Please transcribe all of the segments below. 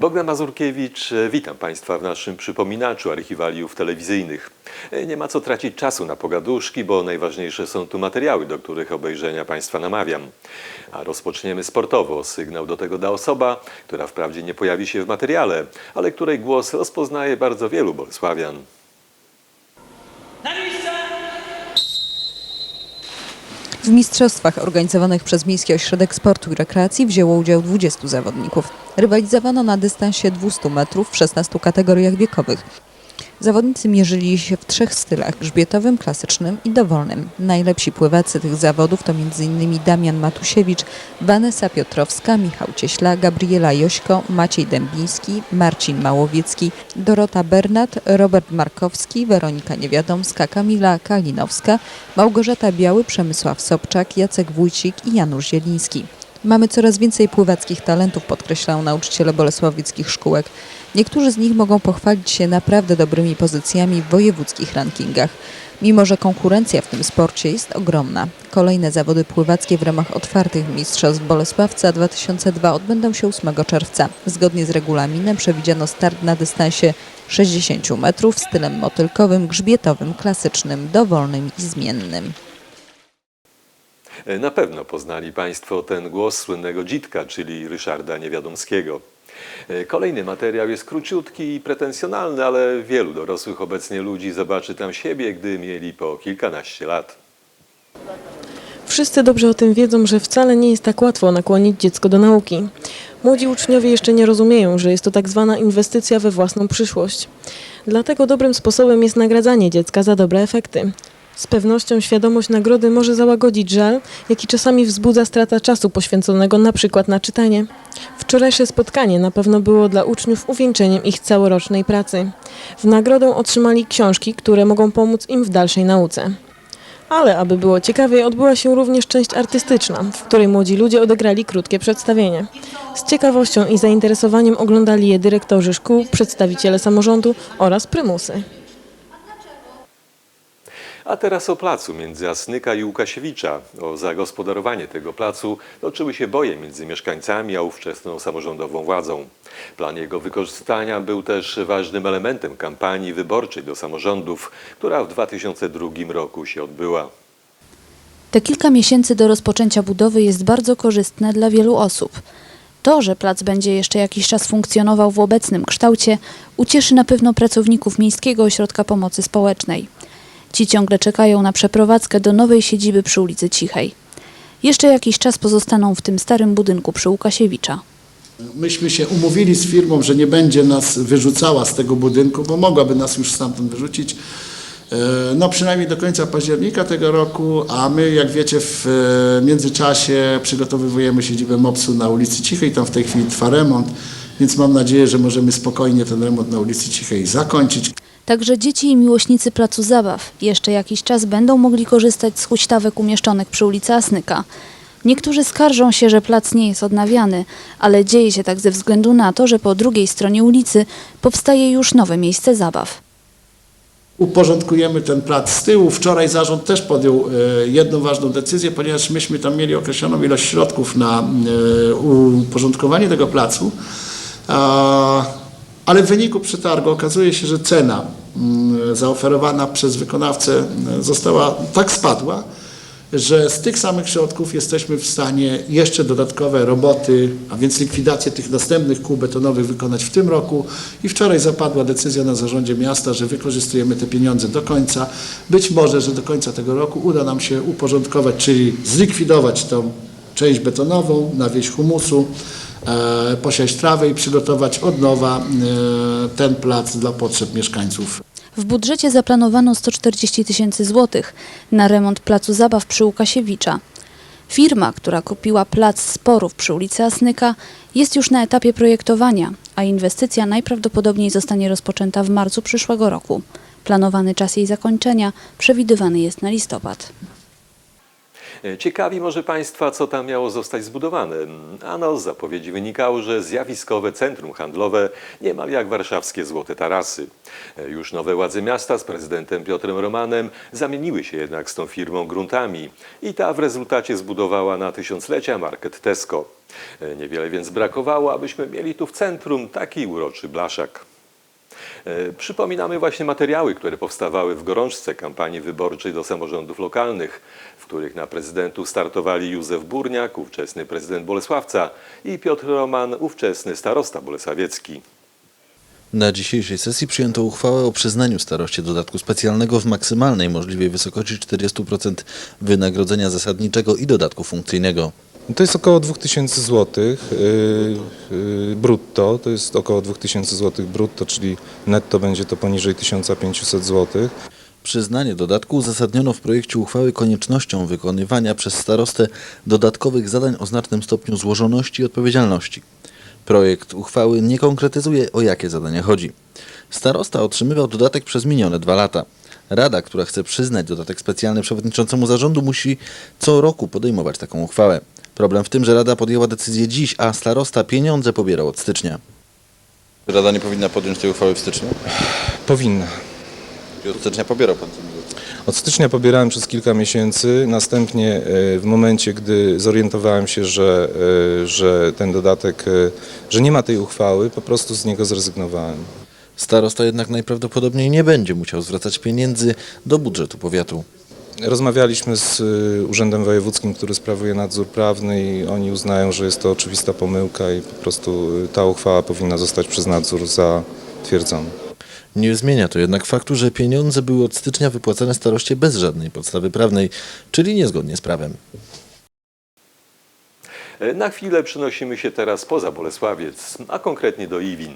Bogdan Mazurkiewicz, e, witam Państwa w naszym przypominaczu archiwaliów telewizyjnych. E, Nie ma co tracić czasu na pogaduszki, bo najważniejsze są tu materiały, do których obejrzenia Państwa namawiam. A rozpoczniemy sportowo. Sygnał do tego da osoba, która wprawdzie nie pojawi się w materiale, ale której głos rozpoznaje bardzo wielu Bolesławian. W mistrzostwach organizowanych przez Miejski Ośrodek Sportu i Rekreacji wzięło udział 20 zawodników. Rywalizowano na dystansie 200 metrów w 16 kategoriach wiekowych. Zawodnicy mierzyli się w trzech stylach – grzbietowym, klasycznym i dowolnym. Najlepsi pływacy tych zawodów to m.in. Damian Matusiewicz, Vanessa Piotrowska, Michał Cieśla, Gabriela Jośko, Maciej Dębiński, Marcin Małowiecki, Dorota Bernat, Robert Markowski, Weronika Niewiadomska, Kamila Kalinowska, Małgorzata Biały, Przemysław Sobczak, Jacek Wójcik i Janusz Zieliński. Mamy coraz więcej pływackich talentów, podkreślają nauczyciele bolesławieckich szkółek. Niektórzy z nich mogą pochwalić się naprawdę dobrymi pozycjami w wojewódzkich rankingach. Mimo, że konkurencja w tym sporcie jest ogromna. Kolejne zawody pływackie w ramach otwartych Mistrzostw Bolesławca 2002 odbędą się 8 czerwca. Zgodnie z regulaminem przewidziano start na dystansie 60 metrów stylem motylkowym, grzbietowym, klasycznym, dowolnym i zmiennym. Na pewno poznali Państwo ten głos słynnego dzitka, czyli Ryszarda Niewiadomskiego. E, Kolejny materiał jest króciutki i pretensjonalny, ale wielu dorosłych obecnie ludzi zobaczy tam siebie, gdy mieli po kilkanaście lat. Wszyscy dobrze o tym wiedzą, że wcale nie jest tak łatwo nakłonić dziecko do nauki. Młodzi uczniowie jeszcze nie rozumieją, że jest to tak zwana inwestycja we własną przyszłość. Dlatego dobrym sposobem jest nagradzanie dziecka za dobre efekty. Z pewnością świadomość nagrody może załagodzić żal, jaki czasami wzbudza strata czasu poświęconego na przykład na czytanie. Wczorajsze spotkanie na pewno było dla uczniów uwieńczeniem ich całorocznej pracy. W nagrodę otrzymali książki, które mogą pomóc im w dalszej nauce. Ale aby było ciekawiej, odbyła się również część artystyczna, w której młodzi ludzie odegrali krótkie przedstawienie. Z ciekawością i zainteresowaniem oglądali je dyrektorzy szkół, przedstawiciele samorządu oraz prymusy. A teraz o placu między Asnyka i Łukasiewicza. O zagospodarowanie tego placu toczyły się boje między mieszkańcami a ówczesną samorządową władzą. Plan jego wykorzystania był też ważnym elementem kampanii wyborczej do samorządów, która w 2002 roku się odbyła. Te kilka miesięcy do rozpoczęcia budowy jest bardzo korzystne dla wielu osób. To, że plac będzie jeszcze jakiś czas funkcjonował w obecnym kształcie, ucieszy na pewno pracowników Miejskiego Ośrodka Pomocy Społecznej. Ci ciągle czekają na przeprowadzkę do nowej siedziby przy ulicy Cichej. Jeszcze jakiś czas pozostaną w tym starym budynku przy Łukasiewicza. Myśmy się umówili z firmą, że nie będzie nas wyrzucała z tego budynku, bo mogłaby nas już stamtąd wyrzucić. e, No przynajmniej do końca października tego roku, a my jak wiecie w e, międzyczasie przygotowujemy siedzibę MOPS-u na ulicy Cichej, tam w tej chwili trwa remont, więc mam nadzieję, że możemy spokojnie ten remont na ulicy Cichej zakończyć. Także dzieci i miłośnicy placu zabaw jeszcze jakiś czas będą mogli korzystać z huśtawek umieszczonych przy ulicy Asnyka. Niektórzy skarżą się, że plac nie jest odnawiany, ale dzieje się tak ze względu na to, że po drugiej stronie ulicy powstaje już nowe miejsce zabaw. uporządkujemy ten plac z tyłu. Wczoraj zarząd też podjął e, jedną ważną decyzję, ponieważ myśmy tam mieli określoną ilość środków na e, uporządkowanie tego placu, ale w wyniku przetargu okazuje się, że cena zaoferowana przez wykonawcę e, została tak spadła, że z tych samych środków jesteśmy w stanie jeszcze dodatkowe roboty, a więc likwidację tych następnych kół betonowych wykonać w tym roku. I wczoraj zapadła decyzja na zarządzie miasta, że wykorzystujemy te pieniądze do końca. Być może, że do końca tego roku uda nam się uporządkować, czyli zlikwidować tą część betonową, nawieść humusu, posiać trawę i przygotować od nowa e, ten plac dla potrzeb mieszkańców W budżecie zaplanowano 140 tysięcy złotych na remont placu zabaw przy Łukasiewicza. Firma, która kupiła plac sporów przy ulicy Asnyka, jest już na etapie projektowania, a inwestycja najprawdopodobniej zostanie rozpoczęta w marcu przyszłego roku. Planowany czas jej zakończenia przewidywany jest na listopad. E, Ciekawi może Państwa, co tam miało zostać zbudowane. Ano, z zapowiedzi wynikało, że zjawiskowe centrum handlowe niemal jak warszawskie Złote Tarasy. E, Już nowe władze miasta z prezydentem Piotrem Romanem zamieniły się jednak z tą firmą gruntami i ta w rezultacie zbudowała na tysiąclecia market Tesco. E, Niewiele więc brakowało, abyśmy mieli tu w centrum taki uroczy blaszak. Przypominamy właśnie materiały, które powstawały w gorączce kampanii wyborczej do samorządów lokalnych, których na prezydentów startowali Józef Burniak, ówczesny prezydent Bolesławca i Piotr Roman, ówczesny starosta bolesławiecki. Na dzisiejszej sesji przyjęto uchwałę o przyznaniu staroście dodatku specjalnego w maksymalnej możliwej wysokości 40% wynagrodzenia zasadniczego i dodatku funkcyjnego. To jest około 2000 zł yy, yy, brutto, to jest około 2000 zł brutto, czyli netto będzie to poniżej 1500 zł. Przyznanie dodatku uzasadniono w projekcie uchwały koniecznością wykonywania przez starostę dodatkowych zadań o znacznym stopniu złożoności i odpowiedzialności. Projekt uchwały nie konkretyzuje, o jakie zadania chodzi. Starosta otrzymywał dodatek przez minione dwa lata. Rada, która chce przyznać dodatek specjalny przewodniczącemu zarządu, musi co roku podejmować taką uchwałę. Problem w tym, że Rada podjęła decyzję dziś, a starosta pieniądze pobierał od stycznia. Rada nie powinna podjąć tej uchwały w styczniu? Powinna. I od stycznia pobierał pan Od stycznia pobierałem przez kilka miesięcy, następnie e, w momencie, gdy zorientowałem się, że, e, że ten dodatek, e, że nie ma tej uchwały, po prostu z niego zrezygnowałem. Starosta jednak najprawdopodobniej nie będzie musiał zwracać pieniędzy do budżetu powiatu. Rozmawialiśmy z y, Urzędem Wojewódzkim, który sprawuje nadzór prawny i oni uznają, że jest to oczywista pomyłka i po prostu y, ta uchwała powinna zostać przez nadzór zatwierdzona. Nie zmienia to jednak faktu, że pieniądze były od stycznia wypłacane staroście bez żadnej podstawy prawnej, czyli niezgodnie z prawem. Na chwilę przenosimy się teraz poza Bolesławiec, a konkretnie do Iwin.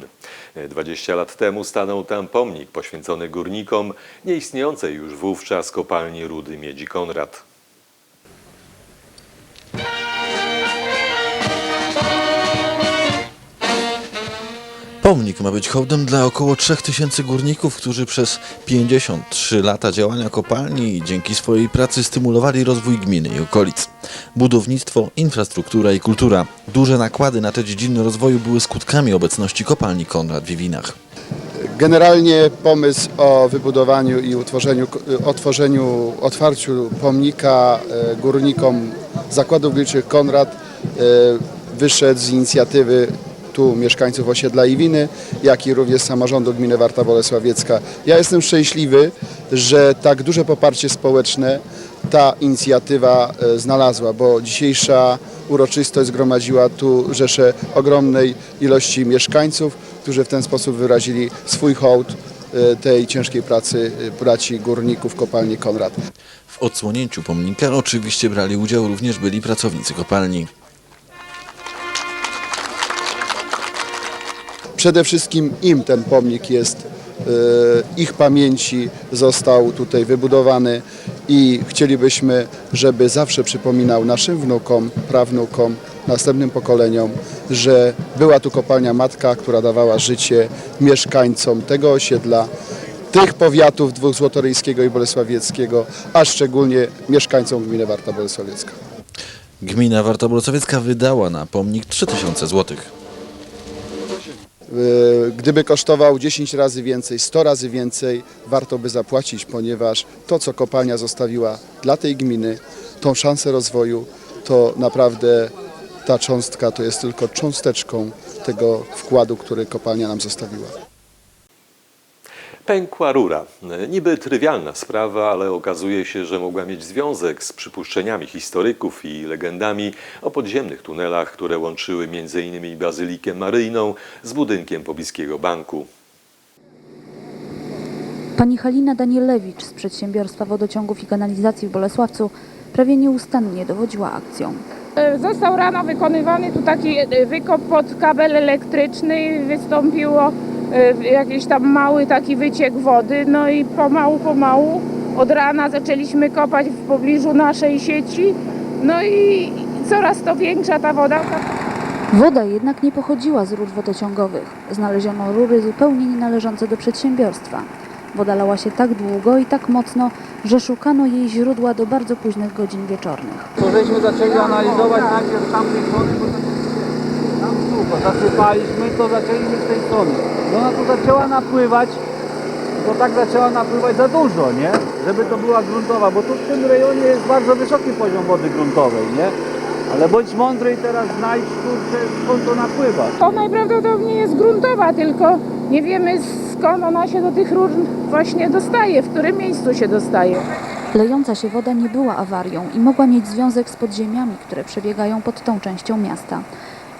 E, 20 lat temu stanął tam pomnik poświęcony górnikom nieistniejącej już wówczas kopalni rudy miedzi Konrad. Pomnik ma być hołdem dla około 3000 górników, którzy przez 53 lata działania kopalni dzięki swojej pracy stymulowali rozwój gminy i okolic. Budownictwo, infrastruktura i kultura. Duże nakłady na te dziedziny rozwoju były skutkami obecności kopalni Konrad w Iwinach. Generalnie pomysł o wybudowaniu i utworzeniu, otworzeniu, otwarciu pomnika e, górnikom zakładów górniczych Konrad e, wyszedł z inicjatywy tu mieszkańców osiedla Iwiny, jak i również samorządu gminy Warta Bolesławiecka. Ja jestem szczęśliwy, że tak duże poparcie społeczne ta inicjatywa e, znalazła, bo dzisiejsza uroczystość zgromadziła tu rzeszę ogromnej ilości mieszkańców, którzy w ten sposób wyrazili swój hołd e, tej ciężkiej pracy e, braci górników kopalni Konrad. W odsłonięciu pomnika oczywiście brali udział również byli pracownicy kopalni. Przede wszystkim im ten pomnik jest, e, ich pamięci został tutaj wybudowany i chcielibyśmy, żeby zawsze przypominał naszym wnukom, prawnukom, następnym pokoleniom, że była tu kopalnia matka, która dawała życie mieszkańcom tego osiedla, tych powiatów dwóch Złotoryjskiego i Bolesławieckiego, a szczególnie mieszkańcom gminy Warta Bolesławiecka. Gmina Warta Bolesławiecka wydała na pomnik 3000 złotych. E, Gdyby kosztował 10 razy więcej, 100 razy więcej, warto by zapłacić, ponieważ to, co kopalnia zostawiła dla tej gminy, tą szansę rozwoju, to naprawdę ta cząstka to jest tylko cząsteczką tego wkładu, który kopalnia nam zostawiła. Pękła rura. Niby trywialna sprawa, ale okazuje się, że mogła mieć związek z przypuszczeniami historyków i legendami o podziemnych tunelach, które łączyły m.in. Bazylikę Maryjną z budynkiem pobliskiego banku. Pani Halina Danielewicz z przedsiębiorstwa wodociągów i kanalizacji w Bolesławcu prawie nieustannie dowodziła akcją. E, Został rano wykonywany tu taki e, wykop pod kabel elektryczny, wystąpiło jakiś tam mały taki wyciek wody, no i pomału, pomału od rana zaczęliśmy kopać w pobliżu naszej sieci, no i coraz to większa ta woda. Woda jednak nie pochodziła z rur wodociągowych. Znaleziono rury zupełnie nie należące do przedsiębiorstwa. Woda lała się tak długo i tak mocno, że szukano jej źródła do bardzo późnych godzin wieczornych. To żeśmy zaczęli analizować najpierw tamtej strony, sucho, zasypaliśmy, to zaczęliśmy z tej strony. I ona tu zaczęła napływać, to tak zaczęła napływać za dużo, nie? Żeby to była gruntowa, bo tu w tym rejonie jest bardzo wysoki poziom wody gruntowej, nie? Ale bądź mądry i teraz znajdź kurczę skąd to napływa. To najprawdopodobniej jest gruntowa, tylko nie wiemy skąd ona się do tych rur właśnie dostaje, w którym miejscu się dostaje. Lejąca się woda nie była awarią i mogła mieć związek z podziemiami, które przebiegają pod tą częścią miasta.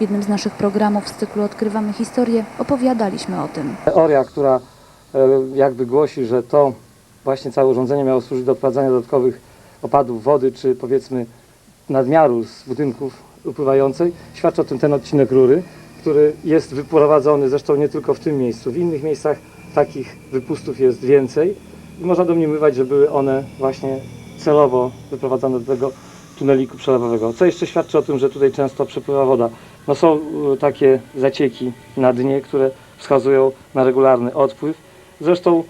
Jednym z naszych programów z cyklu Odkrywamy historię opowiadaliśmy o tym. Teoria, która e, jakby głosi, że to właśnie całe urządzenie miało służyć do odprowadzania dodatkowych opadów wody, czy powiedzmy nadmiaru z budynków upływającej, świadczy o tym ten odcinek rury, który jest wyprowadzony zresztą nie tylko w tym miejscu, w innych miejscach takich wypustów jest więcej i można domniemywać, że były one właśnie celowo wyprowadzane do tego tuneliku przelewowego. Co jeszcze świadczy o tym, że tutaj często przepływa woda. No są y, takie zacieki na dnie, które wskazują na regularny odpływ. Zresztą,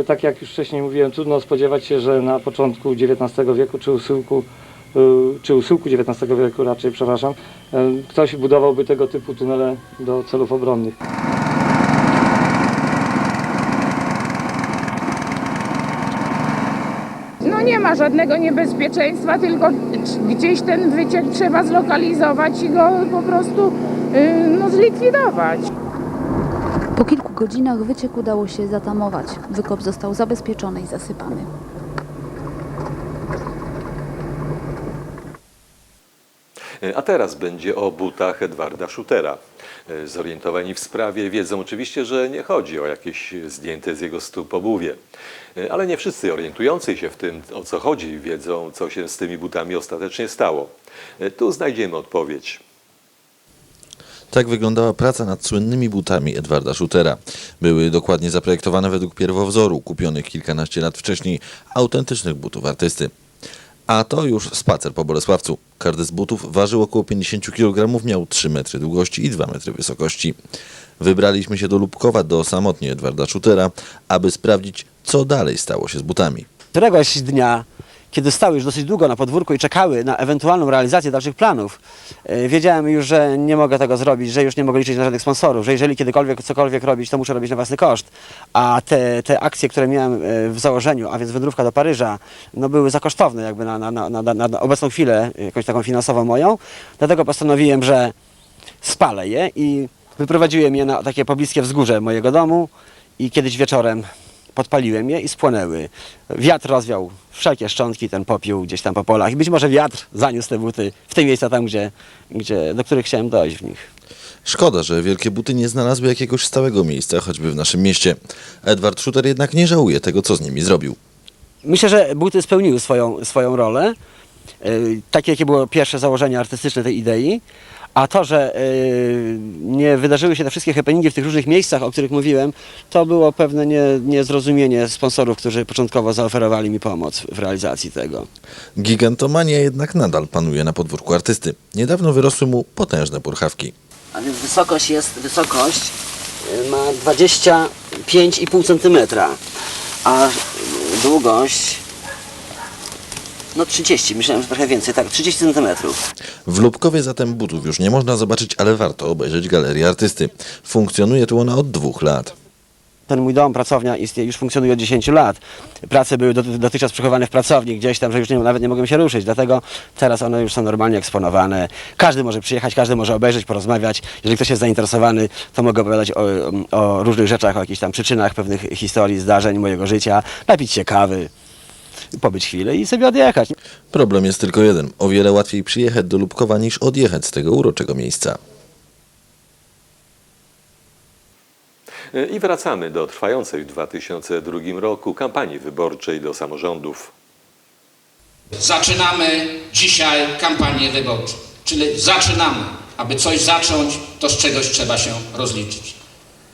y, tak jak już wcześniej mówiłem, trudno spodziewać się, że na początku XIX wieku czy usyłku, y, czy usyłku XIX wieku raczej, przepraszam, ktoś budowałby tego typu tunele do celów obronnych. No nie ma żadnego niebezpieczeństwa, tylko gdzieś ten wyciek trzeba zlokalizować i go po prostu yy, no, zlikwidować. Po kilku godzinach wyciek udało się zatamować. Wykop został zabezpieczony i zasypany. A teraz będzie o butach Edwarda Schutera. E, Zorientowani w sprawie wiedzą oczywiście, że nie chodzi o jakieś zdjęte z jego stóp obuwie. E, Ale nie wszyscy orientujący się w tym, o co chodzi, wiedzą, co się z tymi butami ostatecznie stało. E, Tu znajdziemy odpowiedź. Tak wyglądała praca nad słynnymi butami Edwarda Schutera. Były dokładnie zaprojektowane według pierwowzoru, kupionych kilkanaście lat wcześniej, autentycznych butów artysty. A to już spacer po Bolesławcu. Każdy z butów ważył około 50 kg, miał 3 metry długości i 2 metry wysokości. Wybraliśmy się do Lubkowa, do samotnie Edwarda Schutera, aby sprawdzić, co dalej stało się z butami. Któregoś dnia, kiedy stały już dosyć długo na podwórku i czekały na ewentualną realizację dalszych planów, e, wiedziałem już, że nie mogę tego zrobić, że już nie mogę liczyć na żadnych sponsorów, że jeżeli kiedykolwiek cokolwiek robić, to muszę robić na własny koszt. A te, te akcje, które miałem e, w założeniu, a więc wędrówka do Paryża, no były za kosztowne jakby na, na, na, na, na obecną chwilę, jakąś taką finansową moją. Dlatego postanowiłem, że spalę je i wyprowadziłem je na takie pobliskie wzgórze mojego domu i kiedyś wieczorem podpaliłem je i spłonęły. Wiatr rozwiał wszelkie szczątki, ten popiół gdzieś tam po polach i być może wiatr zaniósł te buty w te miejsca tam, gdzie, gdzie, do których chciałem dojść w nich. Szkoda, że wielkie buty nie znalazły jakiegoś stałego miejsca, choćby w naszym mieście. Edward Schuter jednak nie żałuje tego, co z nimi zrobił. Myślę, że buty spełniły swoją, swoją rolę. Yy, Takie, jakie było pierwsze założenie artystyczne tej idei. A to, że yy, nie wydarzyły się te wszystkie happeningi w tych różnych miejscach, o których mówiłem, to było pewne nie, niezrozumienie sponsorów, którzy początkowo zaoferowali mi pomoc w realizacji tego. Gigantomania jednak nadal panuje na podwórku artysty. Niedawno wyrosły mu potężne purchawki. A więc wysokość jest, wysokość y, ma 25,5 cm, a długość no 30, myślałem, że trochę więcej, tak, 30 cm. W Lubkowie zatem butów już nie można zobaczyć, ale warto obejrzeć galerię artysty. Funkcjonuje tu ona od dwóch lat. Ten mój dom, pracownia istnieje, już funkcjonuje od 10 lat. Prace były doty- dotychczas przechowane w pracowni gdzieś tam, że już nie, nawet nie mogłem się ruszyć, dlatego teraz one już są normalnie eksponowane. Każdy może przyjechać, każdy może obejrzeć, porozmawiać. Jeżeli ktoś jest zainteresowany, to mogę opowiadać o, o różnych rzeczach, o jakichś tam przyczynach pewnych historii, zdarzeń mojego życia, napić się kawy, pobyć chwilę i sobie odjechać. Problem jest tylko jeden. O wiele łatwiej przyjechać do Lubkowa niż odjechać z tego uroczego miejsca. I wracamy do trwającej w 2002 roku kampanii wyborczej do samorządów. Zaczynamy dzisiaj kampanię wyborczą, czyli zaczynamy. Aby coś zacząć, to z czegoś trzeba się rozliczyć.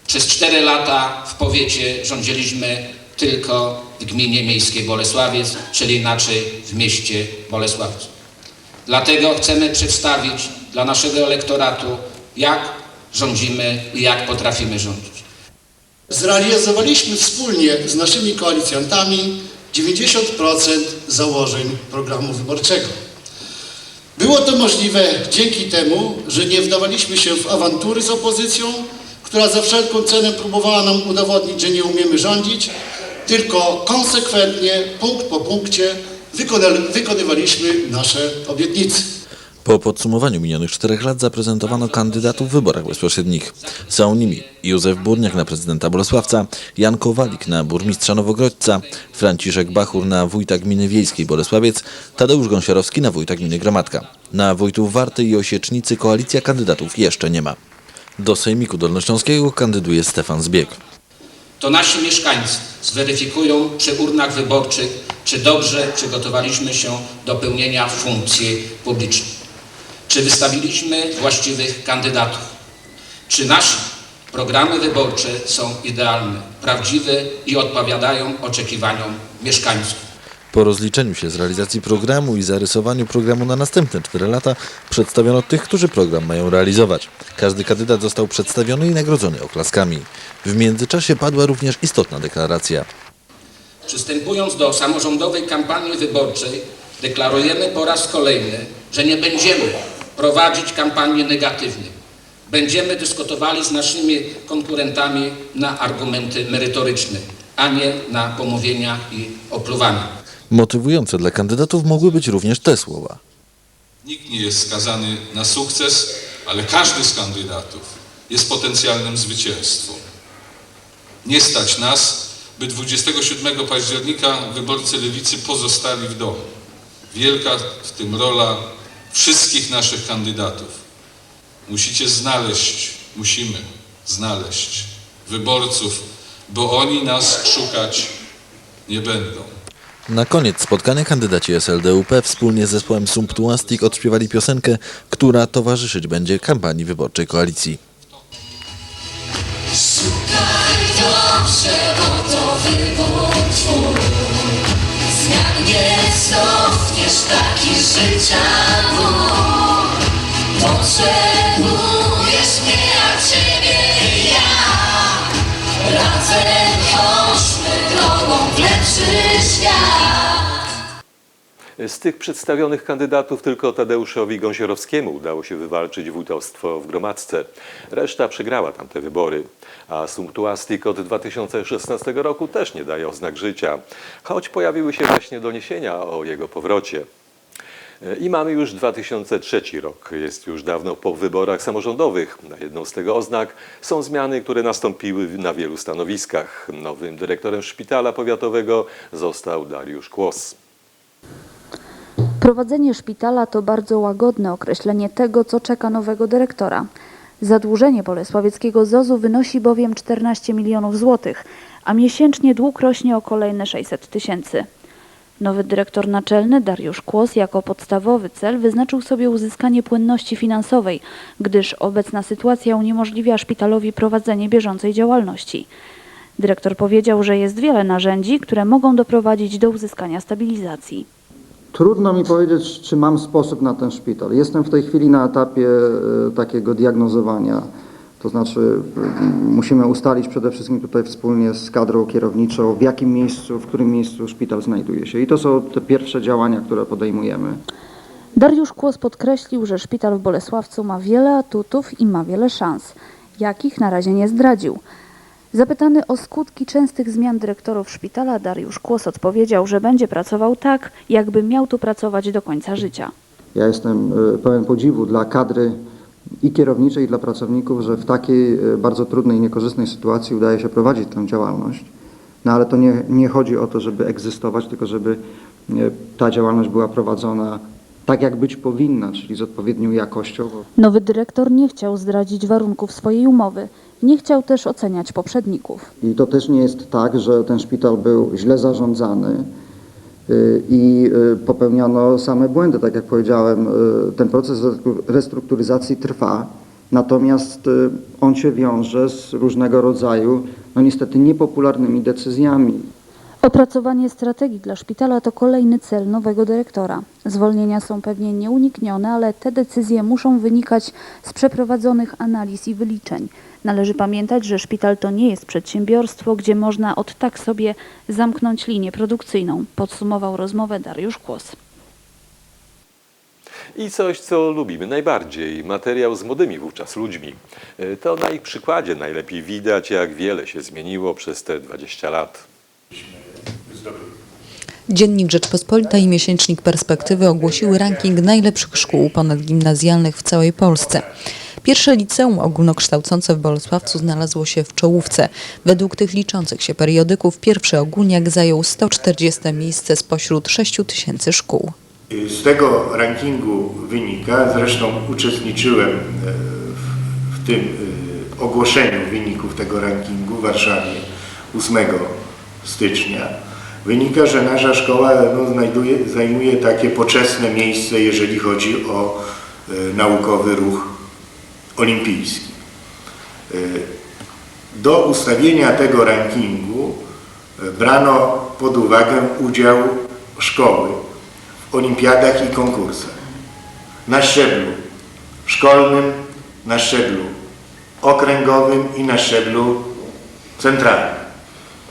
Przez cztery lata w powiecie rządziliśmy tylko w gminie miejskiej Bolesławiec, czyli inaczej w mieście Bolesławcu. Dlatego chcemy przedstawić dla naszego elektoratu, jak rządzimy i jak potrafimy rządzić. 2002 rządzimy i jak potrafimy rządzić. Zrealizowaliśmy wspólnie z naszymi koalicjantami 90% założeń programu wyborczego. Było to możliwe dzięki temu, że nie wdawaliśmy się w awantury z opozycją, która za wszelką cenę próbowała nam udowodnić, że nie umiemy rządzić, tylko konsekwentnie, punkt po punkcie wykonywaliśmy nasze obietnice. Po podsumowaniu minionych czterech lat zaprezentowano kandydatów w wyborach bezpośrednich. Są nimi Józef Burniak na prezydenta Bolesławca, Jan Kowalik na burmistrza Nowogrodźca, Franciszek Bachur na wójta gminy wiejskiej Bolesławiec, Tadeusz Gąsiorowski na wójta gminy Gromadka. Na wójtów Warty i Osiecznicy koalicja kandydatów jeszcze nie ma. Do Sejmiku Dolnośląskiego kandyduje Stefan Zbieg. To nasi mieszkańcy zweryfikują przy urnach wyborczych, czy dobrze przygotowaliśmy się do pełnienia funkcji publicznych. Czy wystawiliśmy właściwych kandydatów? Czy nasze programy wyborcze są idealne, prawdziwe i odpowiadają oczekiwaniom mieszkańców? Po rozliczeniu się z realizacji programu i zarysowaniu programu na następne 4 lata przedstawiono tych, którzy program mają realizować. Każdy kandydat został przedstawiony i nagrodzony oklaskami. W międzyczasie padła również istotna deklaracja. Przystępując do samorządowej kampanii wyborczej, deklarujemy po raz kolejny, że nie będziemy prowadzić kampanii negatywnej. Będziemy dyskutowali z naszymi konkurentami na argumenty merytoryczne, a nie na pomówienia i opluwania. Motywujące dla kandydatów mogły być również te słowa. Nikt nie jest skazany na sukces, ale każdy z kandydatów jest potencjalnym zwycięzcą. Nie stać nas, by 27 października wyborcy lewicy pozostali w domu. Wielka w tym rola wszystkich naszych kandydatów. Musicie znaleźć, musimy znaleźć wyborców, bo oni nas szukać nie będą. Na koniec spotkania kandydaci SLDUP wspólnie z zespołem Sumptuastik odśpiewali piosenkę, która towarzyszyć będzie kampanii wyborczej koalicji. Taki życia wór. Potrzebujesz Z tych przedstawionych kandydatów tylko Tadeuszowi Gąsiorowskiemu udało się wywalczyć wójtostwo w Gromadzce. Reszta przegrała tamte wybory. A Sumptuastik od 2016 roku też nie daje oznak życia, choć pojawiły się właśnie doniesienia o jego powrocie. I mamy już 2003 rok. Jest już dawno po wyborach samorządowych. Jedną z tego oznak są zmiany, które nastąpiły na wielu stanowiskach. Nowym dyrektorem szpitala powiatowego został Dariusz Kłos. Prowadzenie szpitala to bardzo łagodne określenie tego, co czeka nowego dyrektora. Zadłużenie Bolesławieckiego ZOZ-u wynosi bowiem 14 milionów złotych, a miesięcznie dług rośnie o kolejne 600 tysięcy. Nowy dyrektor naczelny Dariusz Kłos jako podstawowy cel wyznaczył sobie uzyskanie płynności finansowej, gdyż obecna sytuacja uniemożliwia szpitalowi prowadzenie bieżącej działalności. Dyrektor powiedział, że jest wiele narzędzi, które mogą doprowadzić do uzyskania stabilizacji. Trudno mi powiedzieć, czy mam sposób na ten szpital. Jestem w tej chwili na etapie e, takiego diagnozowania. To znaczy musimy ustalić przede wszystkim tutaj wspólnie z kadrą kierowniczą, w jakim miejscu, w którym miejscu szpital znajduje się. I to są te pierwsze działania, które podejmujemy. Dariusz Kłos podkreślił, że szpital w Bolesławcu ma wiele atutów i ma wiele szans, jakich na razie nie zdradził. Zapytany o skutki częstych zmian dyrektorów szpitala, Dariusz Kłos odpowiedział, że będzie pracował tak, jakby miał tu pracować do końca życia. Ja jestem e, pełen podziwu dla kadry i kierowniczej, i dla pracowników, że w takiej e, bardzo trudnej, niekorzystnej sytuacji udaje się prowadzić tę działalność. No ale to nie, nie chodzi o to, żeby egzystować, tylko żeby e, ta działalność była prowadzona tak, jak być powinna, czyli z odpowiednią jakością. Nowy dyrektor nie chciał zdradzić warunków swojej umowy, nie chciał też oceniać poprzedników. I to też nie jest tak, że ten szpital był źle zarządzany y, i y, popełniano same błędy. Tak jak powiedziałem, y, ten proces restrukturyzacji trwa, natomiast on się wiąże z różnego rodzaju, no niestety niepopularnymi decyzjami. Opracowanie strategii dla szpitala to kolejny cel nowego dyrektora. Zwolnienia są pewnie nieuniknione, ale te decyzje muszą wynikać z przeprowadzonych analiz i wyliczeń. Należy pamiętać, że szpital to nie jest przedsiębiorstwo, gdzie można od tak sobie zamknąć linię produkcyjną, podsumował rozmowę Dariusz Kłos. I coś, co lubimy najbardziej, materiał z młodymi wówczas ludźmi. E, To na ich przykładzie najlepiej widać, jak wiele się zmieniło przez te 20 lat. Dziennik Rzeczpospolita i miesięcznik Perspektywy ogłosiły ranking najlepszych szkół ponadgimnazjalnych w całej Polsce. Pierwsze liceum ogólnokształcące w Bolesławcu znalazło się w czołówce. Według tych liczących się periodyków pierwszy ogólniak zajął 140 miejsce spośród 6 tysięcy szkół. Z tego rankingu wynika, zresztą uczestniczyłem e, w- tym e, ogłoszeniu wyników tego rankingu w Warszawie 8 stycznia, wynika, że nasza szkoła no, znajduje, zajmuje takie poczesne miejsce, jeżeli chodzi o e, naukowy ruch olimpijski. E, Do ustawienia tego rankingu e, brano pod uwagę udział szkoły w olimpiadach i konkursach. Na szczeblu szkolnym, na szczeblu okręgowym i na szczeblu centralnym.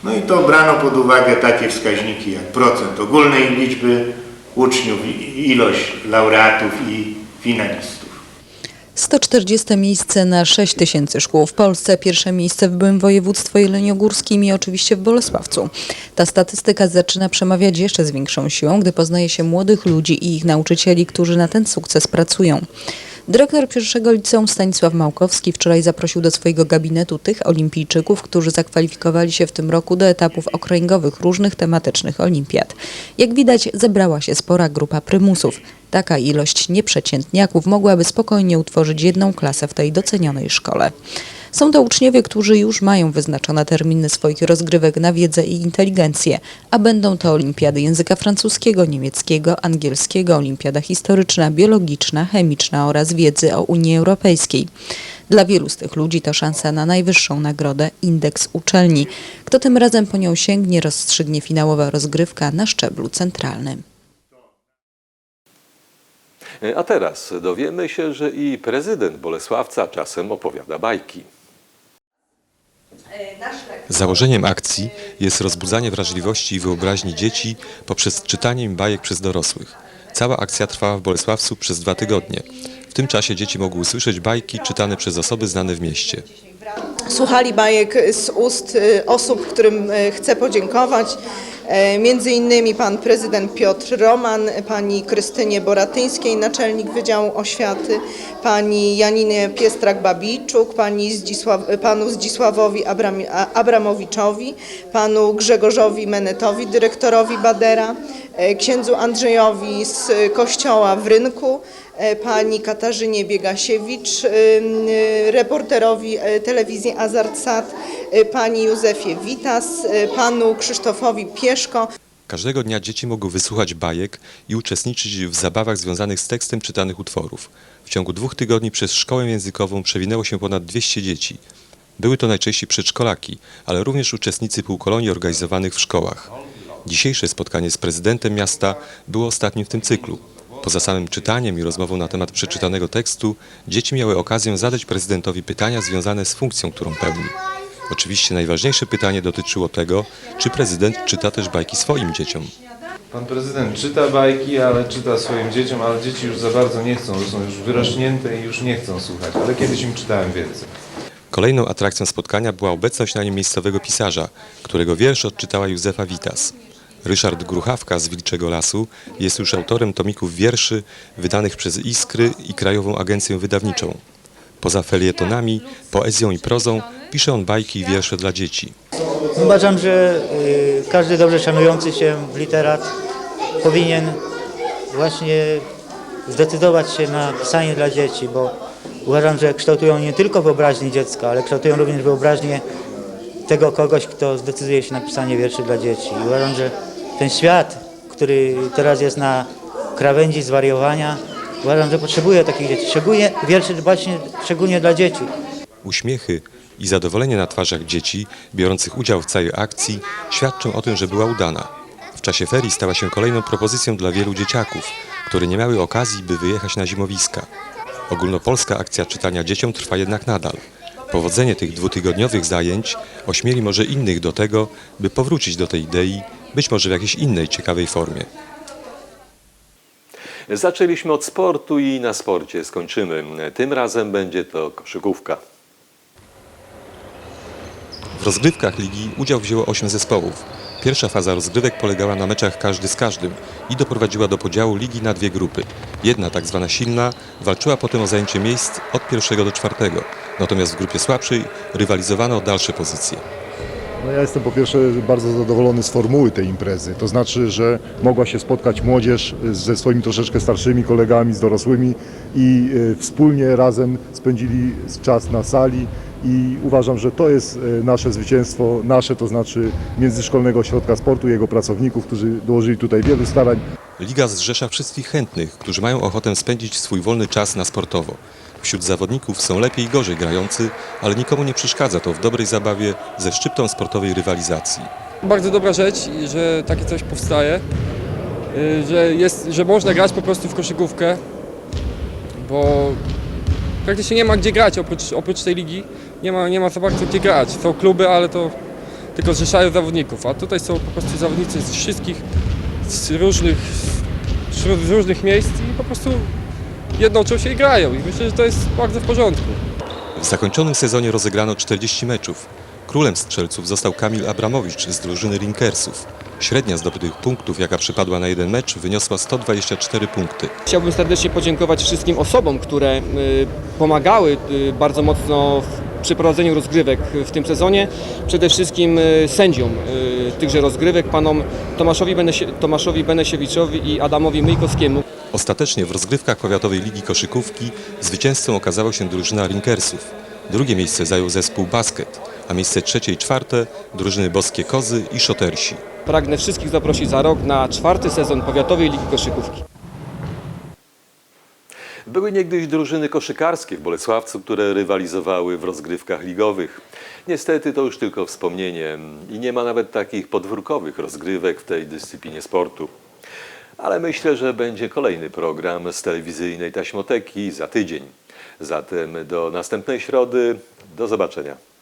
No i to brano pod uwagę takie wskaźniki jak procent ogólnej liczby uczniów, ilość laureatów i finalistów. 140 miejsce na 6 tysięcy szkół w Polsce, pierwsze miejsce w byłym województwie jeleniogórskim i oczywiście w Bolesławcu. Ta statystyka zaczyna przemawiać jeszcze z większą siłą, gdy poznaje się młodych ludzi i ich nauczycieli, którzy na ten sukces pracują. Dyrektor pierwszego liceum Stanisław Małkowski wczoraj zaprosił do swojego gabinetu tych olimpijczyków, którzy zakwalifikowali się w tym roku do etapów okręgowych różnych tematycznych olimpiad. Jak widać, zebrała się spora grupa prymusów. Taka ilość nieprzeciętniaków mogłaby spokojnie utworzyć jedną klasę w tej docenionej szkole. Są to uczniowie, którzy już mają wyznaczone terminy swoich rozgrywek na wiedzę i inteligencję, a będą to olimpiady języka francuskiego, niemieckiego, angielskiego, olimpiada historyczna, biologiczna, chemiczna oraz wiedzy o Unii Europejskiej. Dla wielu z tych ludzi to szansa na najwyższą nagrodę indeks uczelni. Kto tym razem po nią sięgnie, rozstrzygnie finałowa rozgrywka na szczeblu centralnym. E, A teraz dowiemy się, że i prezydent Bolesławca czasem opowiada bajki. Założeniem akcji jest rozbudzanie wrażliwości i wyobraźni dzieci poprzez czytanie im bajek przez dorosłych. Cała akcja trwała w Bolesławcu przez dwa tygodnie. W tym czasie dzieci mogły usłyszeć bajki czytane przez osoby znane w mieście. Słuchali bajek z ust y, osób, którym y, chcę podziękować. E, Między innymi pan prezydent Piotr Roman, pani Krystynie Boratyńskiej, naczelnik Wydziału Oświaty, pani Janinie Piestrak-Babiczuk, pani Zdzisław, panu Zdzisławowi Abram, Abramowiczowi, panu Grzegorzowi Menetowi, dyrektorowi Badera, e, księdzu Andrzejowi z kościoła w Rynku, pani Katarzynie Biegasiewicz, y, reporterowi e, telewizji Azartsat, e, pani Józefie Witas, e, panu Krzysztofowi Pieszko. Każdego dnia dzieci mogły wysłuchać bajek i uczestniczyć w zabawach związanych z tekstem czytanych utworów. W ciągu dwóch tygodni przez szkołę językową przewinęło się ponad 200 dzieci. Były to najczęściej przedszkolaki, ale również uczestnicy półkolonii organizowanych w szkołach. Dzisiejsze spotkanie z prezydentem miasta było ostatnim w tym cyklu. Poza samym czytaniem i rozmową na temat przeczytanego tekstu, dzieci miały okazję zadać prezydentowi pytania związane z funkcją, którą pełni. Oczywiście najważniejsze pytanie dotyczyło tego, czy prezydent czyta też bajki swoim dzieciom. Pan prezydent czyta bajki, ale czyta swoim dzieciom, ale dzieci już za bardzo nie chcą, że są już wyrośnięte i już nie chcą słuchać, ale kiedyś im czytałem więcej. Kolejną atrakcją spotkania była obecność na nim miejscowego pisarza, którego wiersz odczytała Józefa Witas. Ryszard Gruchawka z Wilczego Lasu jest już autorem tomików wierszy wydanych przez Iskry i Krajową Agencję Wydawniczą. Poza felietonami, poezją i prozą pisze on bajki i wiersze dla dzieci. Uważam, że y, każdy dobrze szanujący się literat powinien właśnie zdecydować się na pisanie dla dzieci, bo uważam, że kształtują nie tylko wyobraźnię dziecka, ale kształtują również wyobraźnię tego kogoś, kto zdecyduje się na pisanie wierszy dla dzieci. I uważam, że ten świat, który teraz jest na krawędzi zwariowania, uważam, że potrzebuje takich dzieci. Szczególnie wierszy właśnie szczególnie dla dzieci. Uśmiechy i zadowolenie na twarzach dzieci biorących udział w całej akcji świadczą o tym, że była udana. W czasie ferii stała się kolejną propozycją dla wielu dzieciaków, które nie miały okazji, by wyjechać na zimowiska. Ogólnopolska akcja czytania dzieciom trwa jednak nadal. Powodzenie tych dwutygodniowych zajęć ośmieli może innych do tego, by powrócić do tej idei, być może w jakiejś innej ciekawej formie. Zaczęliśmy od sportu i na sporcie skończymy. Tym razem będzie to koszykówka. W rozgrywkach ligi udział wzięło 8 zespołów. Pierwsza faza rozgrywek polegała na meczach każdy z każdym i doprowadziła do podziału ligi na dwie grupy. Jedna, tak zwana silna, walczyła potem o zajęcie miejsc od pierwszego do czwartego, natomiast w grupie słabszej rywalizowano o dalsze pozycje. No ja jestem po pierwsze bardzo zadowolony z formuły tej imprezy. To znaczy, że mogła się spotkać młodzież ze swoimi troszeczkę starszymi kolegami, z dorosłymi i e, wspólnie razem spędzili czas na sali i uważam, że to jest e, nasze zwycięstwo, nasze to znaczy Międzyszkolnego Ośrodka Sportu i jego pracowników, którzy dołożyli tutaj wielu starań. Liga zrzesza wszystkich chętnych, którzy mają ochotę spędzić swój wolny czas na sportowo. Wśród zawodników są lepiej i gorzej grający, ale nikomu nie przeszkadza to w dobrej zabawie ze szczyptą sportowej rywalizacji. Bardzo dobra rzecz, że takie coś powstaje, y, że, jest, że można grać po prostu w koszykówkę, bo praktycznie nie ma gdzie grać oprócz, oprócz tej ligi, nie ma, nie ma za bardzo gdzie grać. Są kluby, ale to tylko zrzeszają zawodników, a tutaj są po prostu zawodnicy z wszystkich, z różnych, z różnych miejsc i po prostu jednoczą się i grają i myślę, że to jest bardzo w porządku. W zakończonym sezonie rozegrano 40 meczów. Królem strzelców został Kamil Abramowicz z drużyny Rinkersów. Średnia zdobytych punktów, jaka przypadła na jeden mecz, wyniosła 124 punkty. Chciałbym serdecznie podziękować wszystkim osobom, które y, pomagały y, bardzo mocno w przeprowadzeniu rozgrywek w tym sezonie. Przede wszystkim y, sędziom y, tychże rozgrywek, panom Tomaszowi, Benesie, Tomaszowi Benesiewiczowi i Adamowi Myjkowskiemu. Ostatecznie w rozgrywkach powiatowej ligi koszykówki zwycięzcą okazała się drużyna Rinkersów. Drugie miejsce zajął zespół Basket, a miejsce trzecie i czwarte drużyny Boskie Kozy i Szotersi. Pragnę wszystkich zaprosić za rok na czwarty sezon powiatowej ligi koszykówki. Były niegdyś drużyny koszykarskie w Bolesławcu, które rywalizowały w rozgrywkach ligowych. Niestety to już tylko wspomnienie i nie ma nawet takich podwórkowych rozgrywek w tej dyscyplinie sportu. Ale myślę, że będzie kolejny program z telewizyjnej taśmoteki za tydzień. Zatem do następnej środy. Do zobaczenia.